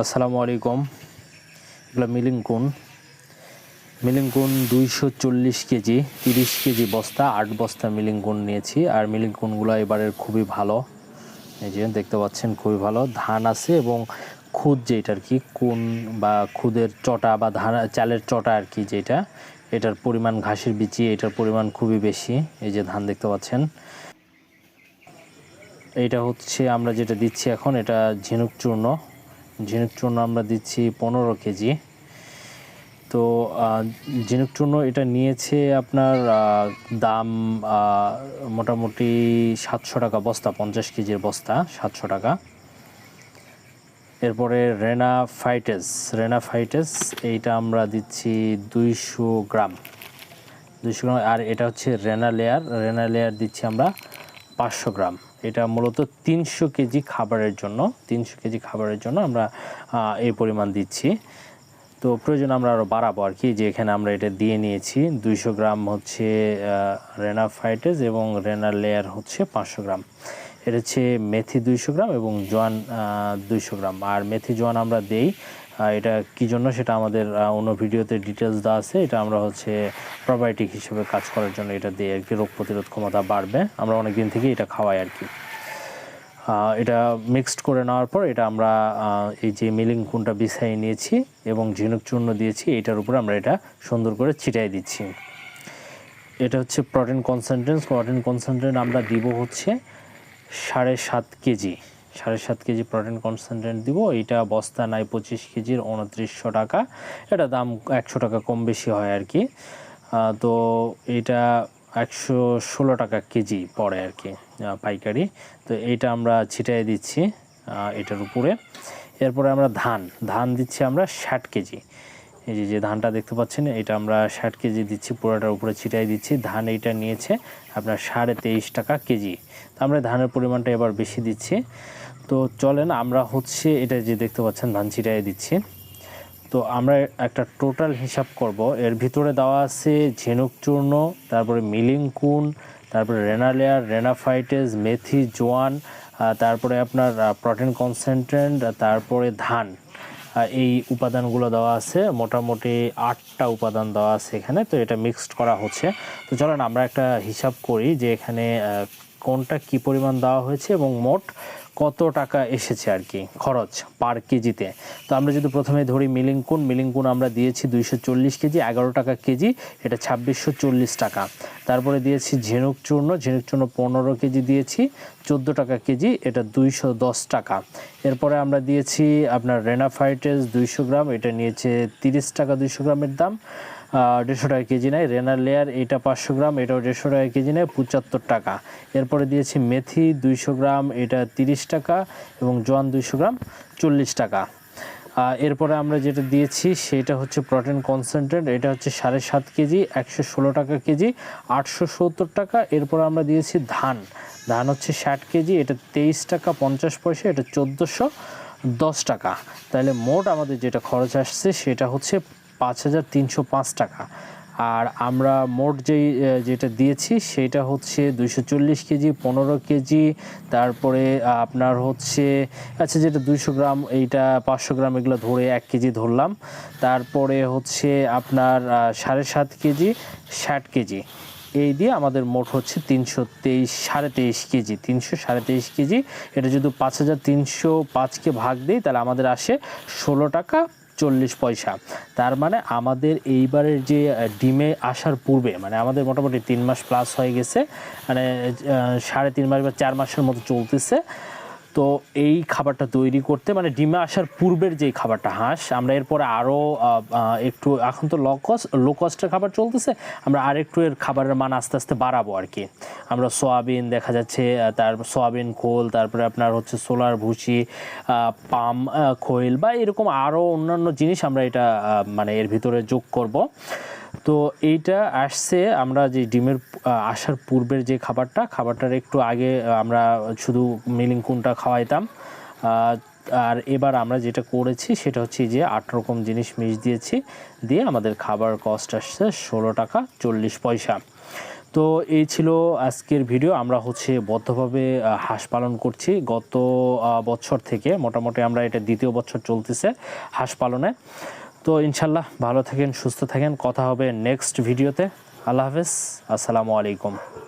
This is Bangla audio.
আসসালামু আলাইকুম। এগুলো মিলিংকুন মিলিংকুন দুইশো চল্লিশ কেজি, তিরিশ কেজি বস্তা, আট বস্তা মিলিংকুন নিয়েছি। আর মিলিংকুনগুলো এবারের খুবই ভালো। এই যে দেখতে পাচ্ছেন, খুবই ভালো। ধান আছে এবং খুদ যেটা আর কি, কোন বা খুদের চটা বা ধান, চালের চটা আর কি যেটা, এটার পরিমাণ ঘাসের বিচি, এটার পরিমাণ খুবই বেশি। এই যে ধান দেখতে পাচ্ছেন। এটা হচ্ছে আমরা যেটা দিচ্ছি এখন, এটা ঝিনুক চূর্ণ। ঝিনুক চূর্ণ আমরা দিচ্ছি পনেরো কেজি। তো ঝিনুক চূর্ণ এটা নিয়েছে আপনার দাম মোটামুটি সাতশো টাকা বস্তা, পঞ্চাশ কেজির বস্তা, সাতশো টাকা। এরপরে রেনা ফাইটেস রেনা ফাইটেস এইটা আমরা দিচ্ছি দুইশো গ্রাম। দুইশো গ্রাম, আর এটা হচ্ছে রেনা লেয়ার রেনা লেয়ার দিচ্ছি আমরা পাঁচশো গ্রাম। এটা মূলত তিনশো কেজি খাবারের জন্য, তিনশো কেজি খাবারের জন্য আমরা এই পরিমাণ দিচ্ছি। তো প্রয়োজন আমরা আরও বাড়াবো আর কি, যে এখানে আমরা এটা দিয়ে নিয়েছি। দুইশো গ্রাম হচ্ছে রেনা ফাইটেস এবং রেনা লেয়ার হচ্ছে পাঁচশো গ্রাম। এটা হচ্ছে মেথি দুইশো গ্রাম এবং জোয়ান দুইশো গ্রাম। আর মেথি জোয়ান আমরা দেই এটা কি জন্য? সেটা আমাদের অন্য ভিডিওতে ডিটেলস দেওয়া আছে। এটা আমরা হচ্ছে প্রোবায়োটিক হিসেবে কাজ করার জন্য এটা দিয়ে আর কি রোগ প্রতিরোধ ক্ষমতা বাড়বে। আমরা অনেক দিন থেকে এটা খাওয়াই আর কি। এটা মিক্সড করে নেওয়ার পর এটা আমরা এই যে মিলিং কুনটা বিছাই নিয়েছি এবং ঝিনুক চূর্ণ দিয়েছি এটার উপরে আমরা এটা সুন্দর করে ছিটাই দিচ্ছি। এটা হচ্ছে প্রোটিন কনসেন্ট্রেন্স প্রোটিন কনসেন্ট্রেন্ট আমরা দিব হচ্ছে সাড়ে সাত কেজি। সাড়ে সাত কেজি প্রোটিন কনসেন্ট্রেন্ট দিব, এইটা বস্তা নাই পঁচিশ কেজির উনত্রিশশো টাকা। এটা দাম একশো টাকা কম বেশি হয় আর কি। তো এটা একশো ষোলো টাকা কেজি পড়ে আর কি পাইকারি। তো এইটা আমরা ছিটাই দিচ্ছি এটার উপরে। এরপরে আমরা ধান ধান দিচ্ছি আমরা ষাট কেজি। এই যে যে ধানটা দেখতে পাচ্ছেন, এটা আমরা ষাট কেজি দিচ্ছি, পুরোটার উপরে ছিটাই দিচ্ছি। ধান এইটা নিয়েছে আপনার সাড়ে তেইশ টাকা কেজি। তো আমরা ধানের পরিমাণটা এবার বেশি দিচ্ছি। তো চলেন, আমরা হচ্ছে এটা যে দেখতে পাচ্ছেন, ধান ছিটাই দিচ্ছি। তো আমরা একটা টোটাল হিসাব করব। এর ভিতরে দেওয়া আছে ঝিনুক চূর্ণ, তারপরে মিলিং কুন, তারপরে রেনালেয়ার, রেনাফাইটেস, মেথি, জোয়ান তারপরে আপনার প্রোটিন কনসেন্ট্রেন্ট, তারপরে ধান। এই উপাদানগুলো দেওয়া আছে। মোটামুটি আটটা উপাদান দেওয়া আছে এখানে। তো এটা মিক্সড করা হচ্ছে। তো চলেন আমরা একটা হিসাব করি যে এখানে কোনটা কি পরিমাণ দেওয়া হয়েছে এবং মোট কত টাকা এসেছে আর কি খরচ পার কেজিতে? তো আমরা যদি প্রথমে ধরি মিলিংকুন মিলিংকুন আমরা দিয়েছি দুইশো চল্লিশ কেজি, এগারো টাকা কেজি, এটা ছাব্বিশশো চল্লিশ টাকা। তারপরে দিয়েছি ঝিনুক চূর্ণ ঝিনুক চূর্ণ পনেরো কেজি দিয়েছি, চোদ্দ টাকা কেজি, এটা দুইশো দশ টাকা। এরপরে আমরা দিয়েছি আপনার রেনাফাইটেস দুইশো গ্রাম, এটা নিয়েছে তিরিশ টাকা দুইশো গ্রামের দাম। দেড়শো টাকা কেজি নেয়। রেনার লেয়ার এটা পাঁচশো গ্রাম, এটাও দেড়শো টাকা কেজি নেয়, পঁচাত্তর টাকা। এরপরে দিয়েছি মেথি দুইশো গ্রাম, এটা তিরিশ টাকা এবং জোয়ান দুইশো গ্রাম, চল্লিশ টাকা। এরপরে আমরা যেটা দিয়েছি, সেটা হচ্ছে প্রোটিন কনসেন্ট্রেট এটা হচ্ছে সাড়ে সাত কেজি, একশো ষোলো টাকা কেজি, আটশো সত্তর টাকা। এরপর আমরা দিয়েছি ধান। ধান হচ্ছে ষাট কেজি, এটা তেইশ টাকা পঞ্চাশ পয়সা, এটা চোদ্দোশো দশ টাকা। তাহলে মোট আমাদের যেটা খরচ আসছে, সেটা হচ্ছে পাঁচ হাজার তিনশো পাঁচ টাকা। আর আমরা মোট যেই যেটা দিয়েছি সেটা হচ্ছে দুইশো চল্লিশ কেজি, পনেরো কেজি, তারপরে আপনার হচ্ছে আচ্ছা যেটা দুইশো গ্রাম, এইটা পাঁচশো গ্রাম এগুলো ধরে এক কেজি ধরলাম। তারপরে হচ্ছে আপনার সাড়ে সাত কেজি, ষাট কেজি। এই দিয়ে আমাদের মোট হচ্ছে তিনশো তেইশ, সাড়ে তেইশ কেজি, তিনশো সাড়ে তেইশ কেজি। এটা যদি পাঁচ হাজার তিনশো পাঁচকে ভাগ দিই, তাহলে আমাদের আসে ষোলো টাকা চল্লিশ পয়সা। তার মানে আমাদের এইবারের যে ডিমে আসার পূর্বে মানে আমাদের মোটামুটি তিন মাস প্লাস হয়ে গেছে মানে সাড়ে তিন মাস বা চার মাসের মতো চলতেছে। তো এই খাবারটা তৈরি করতে মানে ডিমে আসার পূর্বের যে খাবারটা, হাঁস, আমরা এরপরে আরও একটু এখন তো লো কস্ট লো কস্টের খাবার চলতেছে, আমরা আর একটু এর খাবারের মান আস্তে আস্তে বাড়াবো আর কি। আমরা সোয়াবিন দেখা যাচ্ছে তার সোয়াবিন খোল, তারপরে আপনার হচ্ছে সোলার ভুসি পাম খৈল বা এরকম আরও অন্যান্য জিনিস আমরা এটা মানে এর ভিতরে যোগ করব। তো এইটা আসছে আমরা যে ডিমের আসার পূর্বের যে খাবারটা, খাবারটার একটু আগে আমরা শুধু মিলিং কুনটা খাওয়াইতাম। আর এবার আমরা যেটা করেছি সেটা হচ্ছে যে আট রকম জিনিস মিশ দিয়েছি, দিয়ে আমাদের খাবার কস্ট আসছে ষোলো টাকা চল্লিশ পয়সা। তো এই ছিল আজকের ভিডিও আমরা হচ্ছে বদ্ধভাবে হাঁস পালন করছি গত বছর থেকে। মোটামুটি আমরা এটা দ্বিতীয় বছর চলতেছে হাঁস পালনে। তো ইনশাল্লাহ ভালো থাকেন সুস্থ থাকেন। কথা হবে নেক্সট ভিডিওতে। আল্লাহ হাফেজ। আসসালামু আলাইকুম।